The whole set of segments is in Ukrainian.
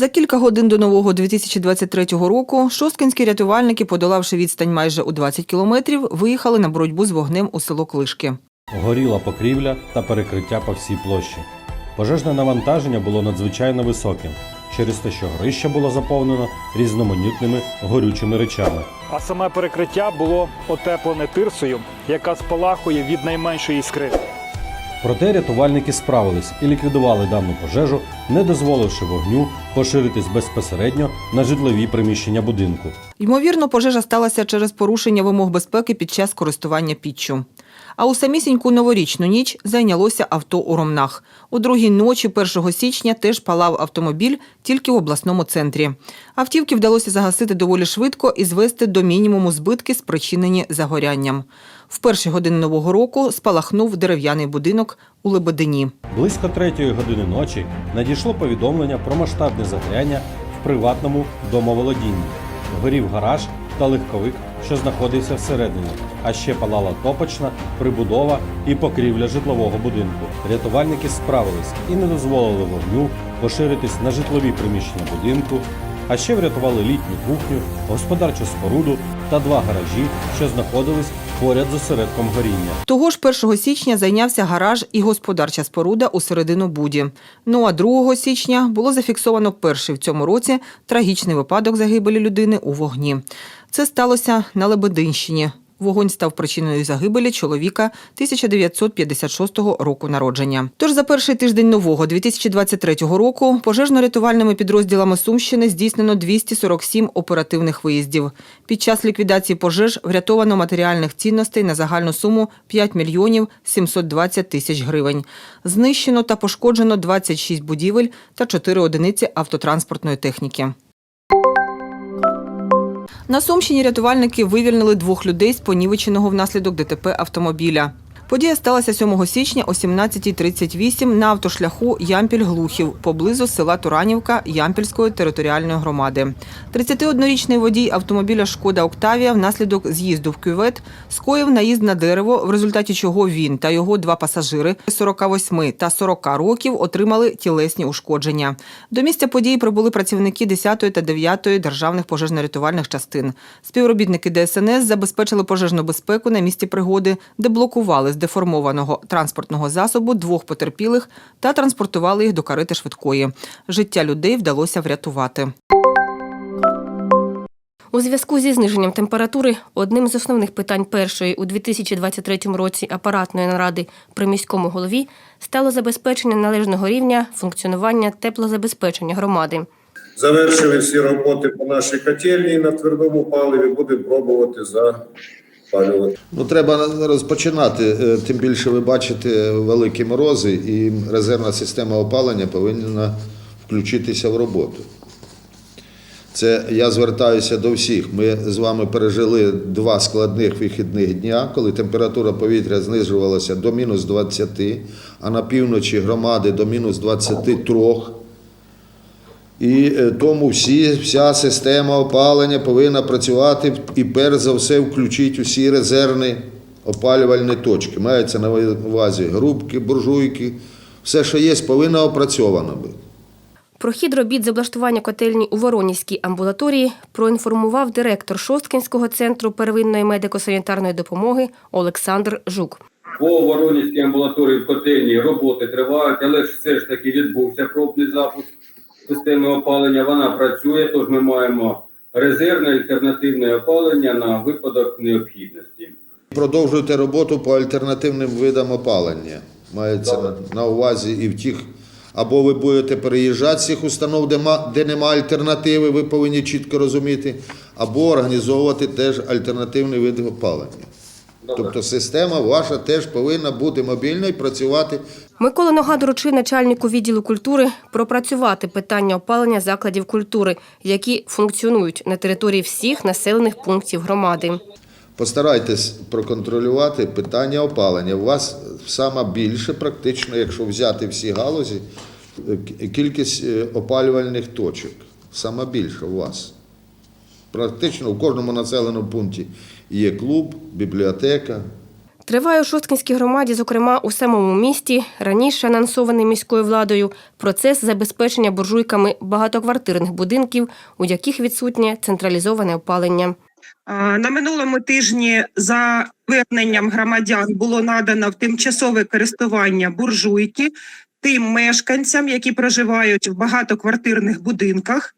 За кілька годин до нового 2023 року шосткинські рятувальники, подолавши відстань майже у 20 кілометрів, виїхали на боротьбу з вогнем у село Клишки. Горіла покрівля та перекриття по всій площі. Пожежне навантаження було надзвичайно високим через те, що горище було заповнено різноманітними горючими речами. А саме перекриття було отеплене тирсою, яка спалахує від найменшої іскри. Проте рятувальники справились і ліквідували дану пожежу, не дозволивши вогню поширитись безпосередньо на житлові приміщення будинку. Ймовірно, пожежа сталася через порушення вимог безпеки під час користування піччю. А у самісіньку новорічну ніч зайнялося авто у Ромнах. У другій ночі 1 січня теж палав автомобіль тільки в обласному центрі. Автівки вдалося загасити доволі швидко і звести до мінімуму збитки, спричинені загорянням. В перші години нового року спалахнув дерев'яний будинок у Лебедині. Близько третьої години ночі надійшло повідомлення про масштабне загоряння в приватному домоволодінні. Горів гараж та легковик, що знаходився всередині, а ще палала топочна, прибудова і покрівля житлового будинку. Рятувальники справились і не дозволили вогню поширитись на житлові приміщення будинку, а ще врятували літню кухню, господарчу споруду та два гаражі, що знаходились поряд з осередком горіння. Того ж 1 січня зайнявся гараж і господарча споруда у середину Буді. Ну а 2 січня було зафіксовано перший в цьому році трагічний випадок загибелі людини у вогні. Це сталося на Лебединщині. Вогонь став причиною загибелі чоловіка 1956 року народження. Тож за перший тиждень нового 2023 року пожежно-рятувальними підрозділами Сумщини здійснено 247 оперативних виїздів. Під час ліквідації пожеж врятовано матеріальних цінностей на загальну суму 5 мільйонів 720 тисяч гривень. Знищено та пошкоджено 26 будівель та 4 одиниці автотранспортної техніки. На Сумщині рятувальники вивільнили двох людей з понівеченого внаслідок ДТП автомобіля. Подія сталася 7 січня о 17.38 на автошляху Ямпіль-Глухів поблизу села Туранівка Ямпільської територіальної громади. 31-річний водій автомобіля Шкода Октавія внаслідок з'їзду в кювет скоїв наїзд на дерево, в результаті чого він та його два пасажири 48 та 40 років отримали тілесні ушкодження. До місця події прибули працівники 10 та 9 державних пожежно-рятувальних частин. Співробітники ДСНС забезпечили пожежну безпеку на місці пригоди, де блокували з деформованого транспортного засобу двох потерпілих та транспортували їх до карети швидкої. Життя людей вдалося врятувати. У зв'язку зі зниженням температури одним з основних питань першої у 2023 році апаратної наради при міському голові стало забезпечення належного рівня функціонування теплозабезпечення громади. Завершили всі роботи по нашій котельні на твердому паливі. Будемо пробувати запалювати. Ну, треба розпочинати. Е, Тим більше ви бачите великі морози, і резервна система опалення повинна включитися в роботу. Це я звертаюся до всіх. Ми з вами пережили два складних вихідних дня, коли температура повітря знижувалася до мінус 20, а на півночі громади до мінус 23. І е, тому всі, вся система опалення повинна працювати і перш за все включити усі резервні опалювальні точки. Мається на увазі грубки, буржуйки, все, що є, повинно опрацьовано бути. Про хід робіт з облаштування котельні у Воронізькій амбулаторії проінформував директор Шосткінського центру первинної медико-санітарної допомоги Олександр Жук. По Воронівській амбулаторії в котельні роботи тривають, але ж все ж таки відбувся пробний запуск системи опалення. Вона працює, тож ми маємо резервне альтернативне опалення на випадок необхідності. Продовжуйте роботу по альтернативним видам опалення. Мається на, на увазі і в тих, або ви будете переїжджати з цих установ, де, ма, де нема альтернативи, ви повинні чітко розуміти, або організовувати теж альтернативний вид опалення. Тобто система ваша теж повинна бути мобільна і працювати Микола Нога доручив начальнику відділу культури пропрацювати питання опалення закладів культури, які функціонують на території всіх населених пунктів громади. Постарайтесь проконтролювати питання опалення. У вас сама більше, практично, якщо взяти всі галузі, кількість е, опалювальних точок. Сама більше у вас. Практично в кожному населеному пункті є клуб, бібліотека. Триває у Шосткинській громаді, зокрема у самому місті, раніше анонсований міською владою, процес забезпечення буржуйками багатоквартирних будинків, у яких відсутнє централізоване опалення. На минулому тижні за зверненням громадян було надано в тимчасове користування буржуйки тим мешканцям, які проживають в багатоквартирних будинках,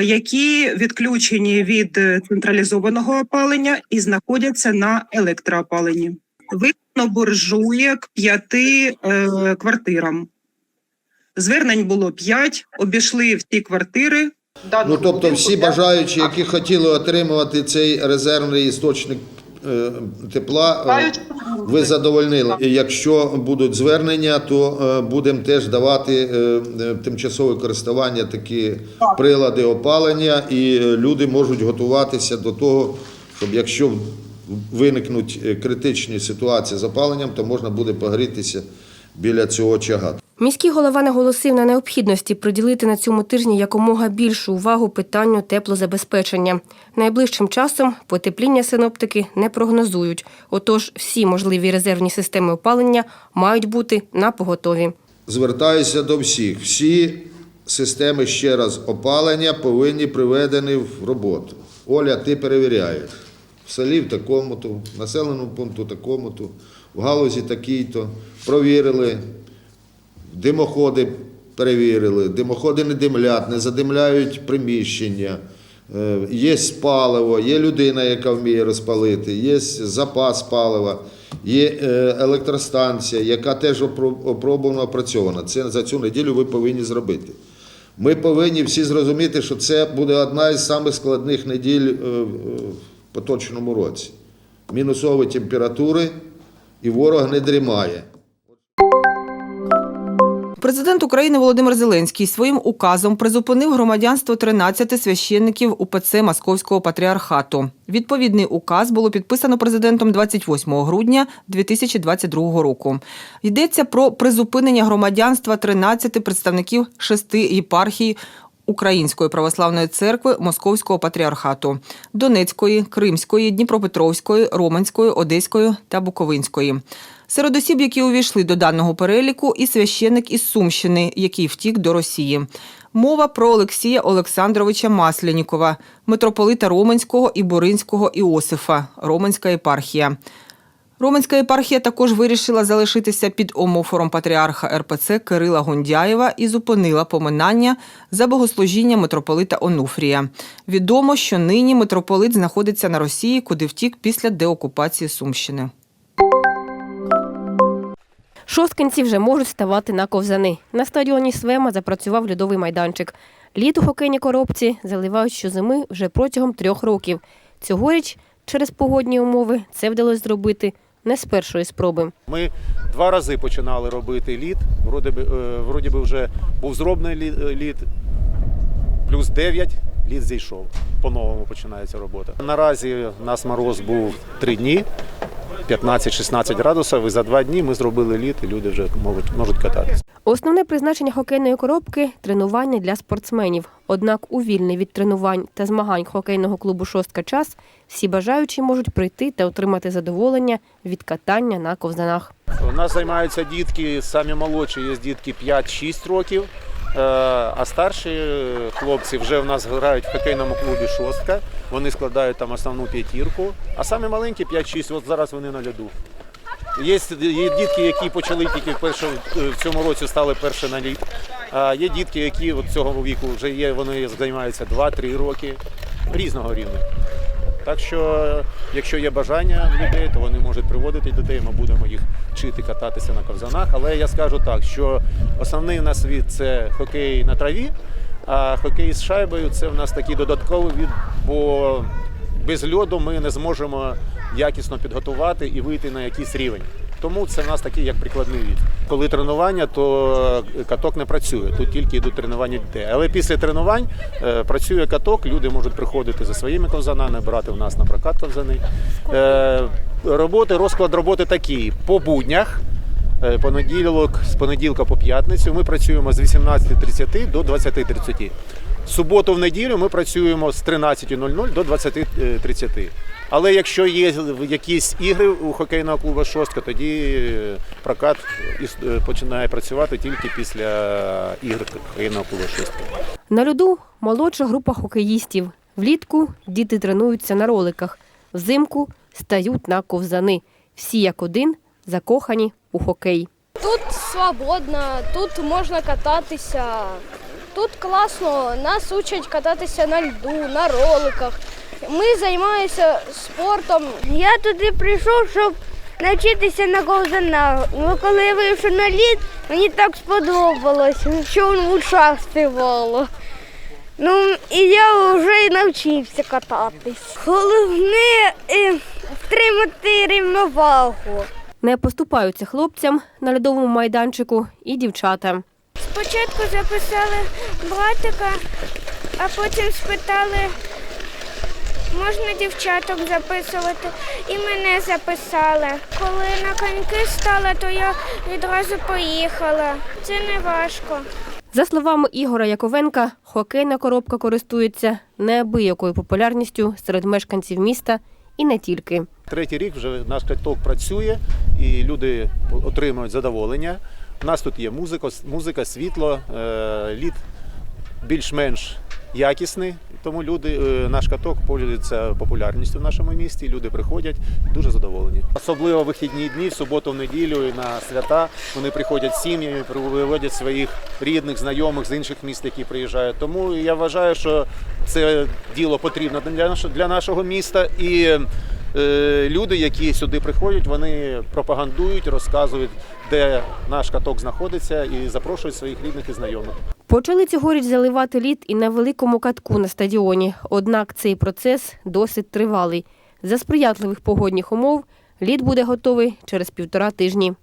які відключені від е, централізованого опалення і знаходяться на електроопаленні. Видно буржуєк п'яти е, квартирам. Звернень було п'ять, обійшли всі квартири. Ну тобто всі бажаючі, які хотіли отримувати цей резервний істочник е, тепла, е, ви задовольнили. Якщо будуть звернення, то е, будемо теж давати е, е, тимчасове користування такі прилади опалення, і люди можуть готуватися до того, щоб якщо виникнуть критичні ситуації з опаленням, то можна буде погрітися біля цього очага. Міський голова наголосив на необхідності приділити на цьому тижні якомога більшу увагу питанню теплозабезпечення. Найближчим часом потепління синоптики не прогнозують, отож всі можливі резервні системи опалення мають бути на поготові. Звертаюся до всіх. Всі системи ще раз опалення повинні приведені в роботу. Оля, ти перевіряєш. В селі в такому-то, в населеному пункту такому-то, в галузі такій-то. Провірили, димоходи перевірили, димоходи не димлять, не задимляють приміщення. Е, Є паливо, є людина, яка вміє розпалити, є запас палива, є е, електростанція, яка теж опро- опробовано опрацьована. Це за цю неділю ви повинні зробити. Ми повинні всі зрозуміти, що це буде одна із самих неділь е, поточному році. Мінусові температури, і ворог не дрімає. Президент України Володимир Зеленський своїм указом призупинив громадянство 13 священників УПЦ Московського патріархату. Відповідний указ було підписано президентом 28 грудня 2022 року. Йдеться про призупинення громадянства 13 представників шести єпархій Української православної церкви Московського патріархату Донецької, Кримської, Дніпропетровської, Романської, Одеської та Буковинської. Серед осіб, які увійшли до даного переліку, і священик із Сумщини, який втік до Росії. Мова про Олексія Олександровича Маслянікова, митрополита Романського і Боринського Іосифа, Романська єпархія. Романська єпархія також вирішила залишитися під омофором патріарха РПЦ Кирила Гундяєва і зупинила поминання за богослужіння митрополита Онуфрія. Відомо, що нині митрополит знаходиться на Росії, куди втік після деокупації Сумщини. Шосткинці вже можуть ставати на ковзани. На стадіоні Свема запрацював льодовий майданчик. Лід у хокейній коробці заливають щозими вже протягом трьох років. Цьогоріч через погодні умови це вдалося зробити не з першої спроби. Ми два рази починали робити лід. Вроді би, е, вроді би вже був зроблений лід, е, плюс 9, лід зійшов. По-новому починається робота. Наразі у нас мороз був три дні, 15-16 градусів, і за два дні ми зробили лід, і люди вже можуть, можуть кататися. Основне призначення хокейної коробки тренування для спортсменів. Однак у вільний від тренувань та змагань хокейного клубу Шостка час всі бажаючі можуть прийти та отримати задоволення від катання на ковзанах. У нас займаються дітки, самі молодші, є дітки 5-6 років. Е, А старші хлопці вже в нас грають в хокейному клубі Шостка. Вони складають там основну п'ятірку. А самі маленькі 5-6, от зараз вони на льоду. Є, дітки, які почали тільки перше, в цьому році стали перші на лід. А є дітки, які от цього віку вже є, вони займаються 2-3 роки різного рівня. Так що, якщо є бажання людей, то вони можуть приводити дітей. Ми будемо їх вчити кататися на ковзанах. Але я скажу так, що основний у нас від це хокей на траві, а хокей з шайбою це в нас такий додатковий від, бо без льоду ми не зможемо якісно підготувати і вийти на якийсь рівень. Тому це в нас такий як прикладний від. Коли тренування, то каток не працює. Тут тільки йдуть тренування дітей. Але після тренувань е, працює каток, люди можуть приходити за своїми ковзанами, брати в нас на прокат ковзани. Е, роботи, розклад роботи такий. По буднях, е, понеділок, з понеділка по п'ятницю ми працюємо з 18.30 до 20.30. В суботу в неділю ми працюємо з 13.00 до 20.30. Але якщо є якісь ігри у хокейного клубу Шостка, тоді прокат іс- е, починає працювати тільки після ігр хокейного клубу Шостка. На льоду молодша група хокеїстів. Влітку діти тренуються на роликах, взимку стають на ковзани. Всі як один закохані у хокей. Тут свободно, тут можна кататися. Тут класно, нас учать кататися на льду, на роликах. Ми займаємося спортом. Я туди прийшов, щоб навчитися на ковзанах. Ну, коли я вийшов на лід, мені так сподобалось, що в ушах співало. Ну, і я вже і навчився кататись. Головне е, втримати рівновагу. Не поступаються хлопцям на льодовому майданчику і дівчата. Спочатку записали братика, а потім спитали, можна дівчаток записувати, і мене записали. Коли на коньки стала, то я відразу поїхала. Це не важко. За словами Ігора Яковенка, хокейна коробка користується неабиякою популярністю серед мешканців міста і не тільки. Третій рік вже наш каток працює і люди отримують задоволення. У нас тут є музика, музика світло, е, лід більш-менш якісний, тому люди, е, наш каток пользується популярністю в нашому місті. Люди приходять дуже задоволені. Особливо вихідні дні, в суботу, в неділю і на свята. Вони приходять з сім'ями, приводять своїх рідних, знайомих з інших міст, які приїжджають. Тому я вважаю, що це діло потрібно для нашого міста і. е, Люди, які сюди приходять, вони пропагандують, розказують, де наш каток знаходиться, і запрошують своїх рідних і знайомих. Почали цьогоріч заливати лід і на великому катку на стадіоні. Однак цей процес досить тривалий. За сприятливих погодних умов лід буде готовий через півтора тижні.